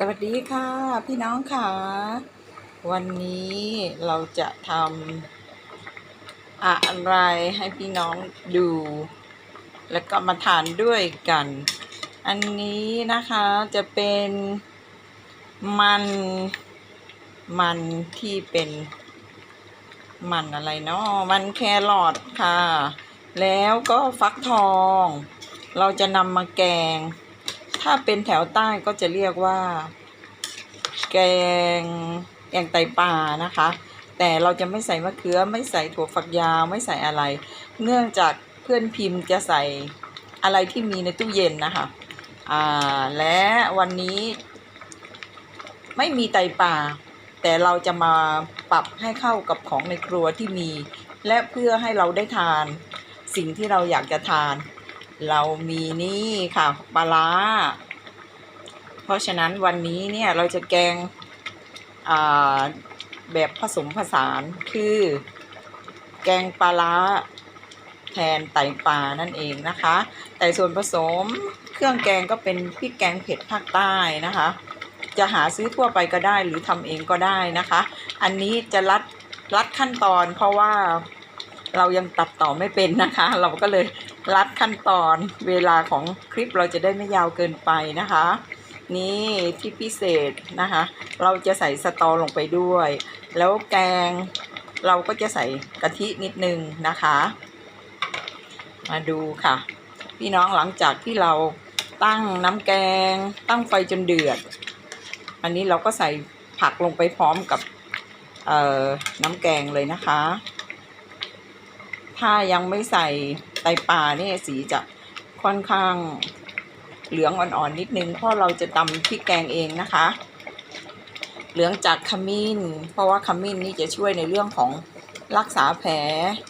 สวัสดีค่ะ พี่น้องค่ะ วันนี้เราจะทำอะไรให้พี่น้องดู แล้วก็มาทานด้วยกัน อันนี้นะคะจะเป็นมันมันที่เป็นมันอะไรเนาะมันแครอทค่ะ แล้วก็ฟักทอง เราจะนำมาแกง ถ้าเป็นแถวใต้ก็จะเรียกว่า แกงแกงไตปลานะคะ แต่เราจะไม่ใส่มะเขือ ไม่ใส่ถั่วฝักยาวไม่ใส่อะไร เนื่องจากเพื่อนพิมพ์จะใส่อะไรที่มีในตู้เย็นนะคะอ่าและวันนี้ไม่มีไตปลาแต่เราจะมาปรับให้เข้ากับของในครัวที่มี และเพื่อให้เราได้ทานสิ่งที่เราอยากจะทาน เรามีนี่ค่ะปลาร้า เพราะฉะนั้นวันนี้เนี่ยเราจะแกงแบบผสมผสานคือ แกงปลาร้าแทนไตปลานั่นเองนะคะ แต่ส่วนผสมเครื่องแกงก็เป็นพริกแกงเผ็ดภาคใต้นะคะ จะหาซื้อทั่วไปก็ได้หรือทำเองก็ได้นะคะ อันนี้จะรัดรัดขั้นตอนเพราะว่า เรายังตัดต่อไม่เป็นนะคะ เราก็เลยรัดขั้นตอนเวลาของคลิปเราจะได้ไม่ยาวเกินไปนะคะ นี่ที่พิเศษนะคะ เราจะใส่สตอลงไปด้วย แล้วแกงเราก็จะใส่กะทินิดนึงนะคะ มาดูค่ะ พี่น้องหลังจากที่เราตั้งน้ำแกง ตั้งไฟจนเดือด อันนี้เราก็ใส่ผักลงไปพร้อมกับน้ำแกงเลยนะคะ ถ้ายังไม่ใส่ไตปลาเนี่ยสีจะค่อนข้างเหลืองอ่อนๆนิดนึงเพราะเราจะตำพริกแกงเองนะคะ เหลืองจากขมิ้น เพราะว่าขมิ้นนี่จะช่วยในเรื่องของรักษาแผล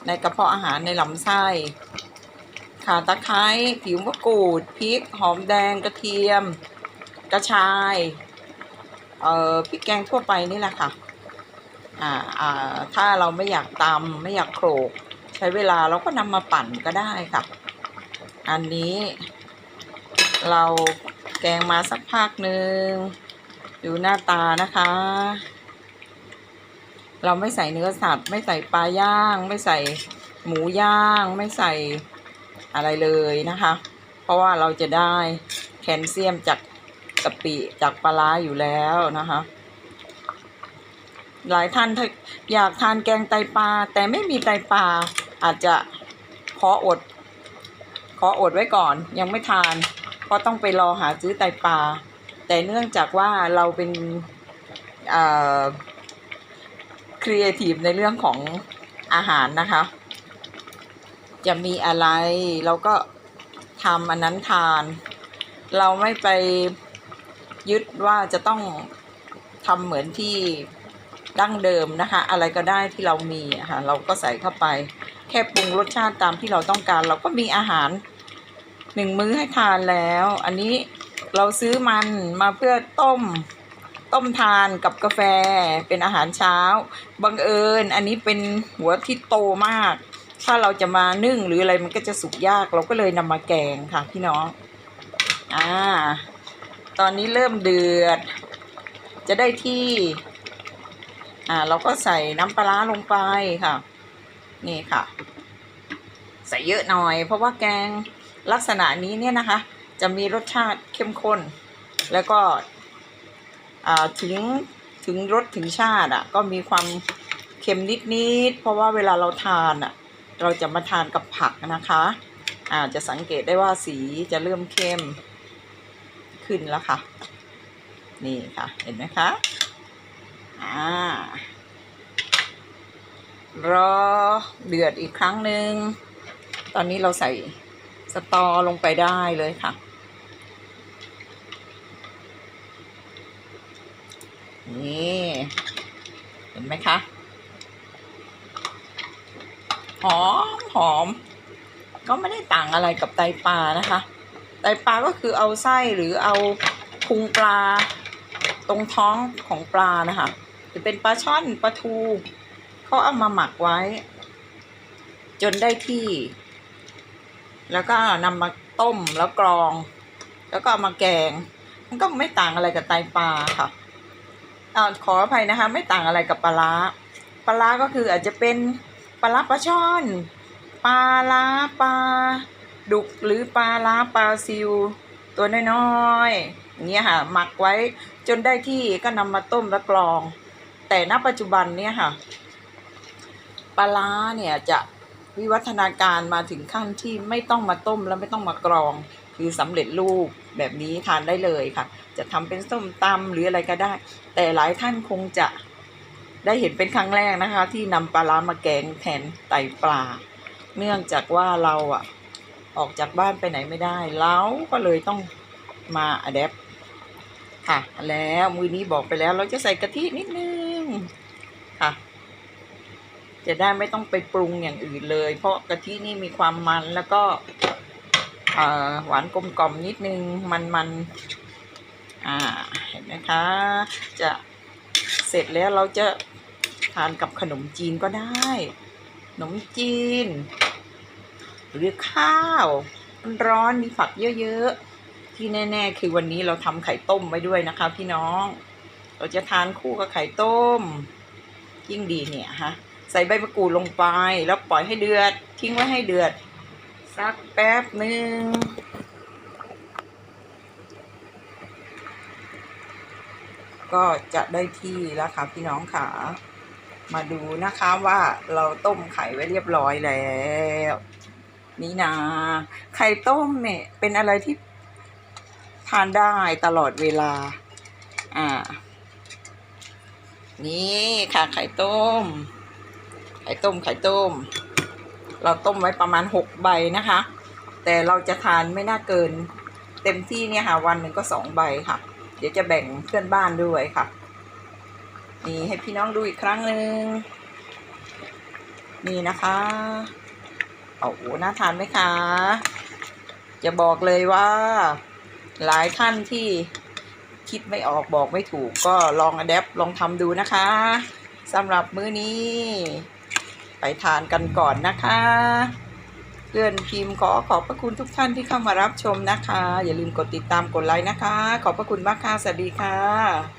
ในกระเพาะอาหารในลำไส้ข่าตะไคร้ผิวมะกรูดพริกหอมแดงกระเทียม กระชายเอ่อพริกแกงทั่วไปนี่แหละค่ะอ่าอ่าถ้าเราไม่อยากตำไม่อยากโขลก ใช้เวลาเราก็นำมาปั่นก็ได้ค่ะ อันนี้ เราแกงมาสักพักหนึ่งดูหน้าตานะคะ เราไม่ใส่เนื้อสัตว์ ไม่ใส่ปลาย่าง ไม่ใส่หมูย่าง ไม่ใส่อะไรเลยนะคะ เพราะว่าเราจะได้แคลเซียมจากกะปิจากปลาร้าอยู่แล้วนะคะ หลายท่านอยากทานแกงไตปลาแต่ไม่มีไตปลา อาจจะขออด ขออดไว้ก่อน ยังไม่ทาน เพราะต้องไปรอหาซื้อไตปลา แต่เนื่องจากว่าเราเป็นครีเอทีฟในเรื่องของอาหารนะคะ จะมีอะไรเราก็ทำอันนั้นทาน เราไม่ไปยึดว่าจะต้องทำเหมือนที่ดั้งเดิมนะคะ อะไรก็ได้ที่เรามีะค่ะเราก็ใส่เข้าไป แค่ปรุงรสชาติตามที่เราต้องการ เราก็มีอาหารหนึ่งมื้อให้ทานแล้ว อันนี้เราซื้อมันมาเพื่อต้ม ต้มทานกับกาแฟเป็นอาหารเช้า บังเอิญ อันนี้เป็นหัวที่โตมาก ถ้าเราจะมานึ่งหรืออะไรมันก็จะสุกยาก เราก็เลยนำมาแกงค่ะพี่น้อง อ่า ตอนนี้เริ่มเดือด จะได้ที่ อ่า เราก็ใส่น้ำปลาร้าลงไปค่ะ นี่ค่ะ ใส่เยอะหน่อย เพราะว่าแกงลักษณะนี้เนี่ยนะคะ จะมีรสชาติเข้มข้น แล้วก็อ่าถึงถึงรสถึงชาติอะ ก็มีความเค็มนิดๆเพราะว่าเวลาเราทานอะ เราจะมาทานกับผักนะคะอ่าจะสังเกตได้ว่าสีจะเริ่มเข้มขึ้นแล้วค่ะ นี่ค่ะ เห็นไหมคะ อ่า รอเดือดอีกครั้งหนึ่ง ตอนนี้เราใส่สตอลงไปได้เลยค่ะ นี่ เห็นไหมคะ หอมหอม ก็ไม่ได้ต่างอะไรกับไตปลานะคะ ไตปลาก็คือเอาไส้หรือเอาพุงปลา ตรงท้องของปลานะคะ จะเป็นปลาช่อนปลาทู เขาเอามาหมักไว้ จนได้ที่ แล้วก็นำมาต้มแล้วกรอง แล้วก็เอามาแกง มันก็ไม่ต่างอะไรกับไตปลาค่ะอ่าขออภัยนะคะ ไม่ต่างอะไรกับปลาร้าปลาร้าก็คืออาจจะเป็นปลาร้าปลาช่อนปลาร้าปลาดุกหรือปลาร้าปลาซิว ตัวน้อยๆอย่างเงี้ยค่ะหมักไว้จนได้ที่ก็นำมาต้มและกรอง แต่ณปัจจุบันเนี่ยค่ะ ปลาร้าเนี่ยจะวิวัฒนาการมาถึงขั้นที่ไม่ต้องมาต้มแล้วไม่ต้องมากรอง คือสำเร็จรูปแบบนี้ทานได้เลยค่ะ จะทำเป็นส้มตำหรืออะไรก็ได้ แต่หลายท่านคงจะได้เห็นเป็นครั้งแรกนะคะ ที่นำปลาร้ามาแกงแทนไตปลา เนื่องจากว่าเราอะออกจากบ้านไปไหนไม่ได้เราก็เลยต้องมาอัดแอปค่ะ แล้วมือนี้บอกไปแล้วเราจะใส่กะทินิดนึง จะได้ไม่ต้องไปปรุงอย่างอื่นเลย เพราะกะทินี่มีความมันแล้วก็หวานกลมกล่อมนิดนึงมันมันๆอ่าเห็นไหมคะ จะเสร็จแล้วเราจะทานกับขนมจีนก็ได้ ขนมจีน หรือข้าวร้อนมีผักเยอะๆ ที่แน่ๆ คือวันนี้เราทำไข่ต้มไว้ด้วยนะคะพี่น้อง เราจะทานคู่กับไข่ต้ม ยิ่งดีเนี่ยฮะ ใส่ใบมะกรูดลงไป แล้วปล่อยให้เดือด ทิ้งไว้ให้เดือด สักแป๊บหนึ่งก็จะได้ที่แล้วค่ะพี่น้องค่ะ มาดูนะคะว่าเราต้มไข่ไว้เรียบร้อยแล้ว นี่นะไข่ต้มเนี่ยเป็นอะไรที่ทานได้ตลอดเวลา อ่า นี่ค่ะไข่ต้ม ข่ต้มไข่ต้ม เราต้มไว้ประมาณหกใบนะคะ แต่เราจะทานไม่น่าเกิน เต็มที่เนี่ยค่ะ วันหนึ่งก็สองใบค่ะ เดี๋ยวจะแบ่งเพื่อนบ้านด้วยค่ะ นี่ให้พี่น้องดูอีกครั้งหนึ่งนี่นะคะโอ้โหน่าทานไหมคะจะบอกเลยว่า หลายท่านที่คิดไม่ออกบอกไม่ถูกก็ลองอ d แ p ปลองทำดูนะคะสำหรับมื้อนี้ ไปทานกันก่อนนะคะเพื่อนพิมพ์ขอขอบพระคุณทุกท่านที่เข้ามารับชมนะคะ อย่าลืมกดติดตามกดไลค์นะคะ ขอบพระคุณมากค่ะสวัสดีค่ะ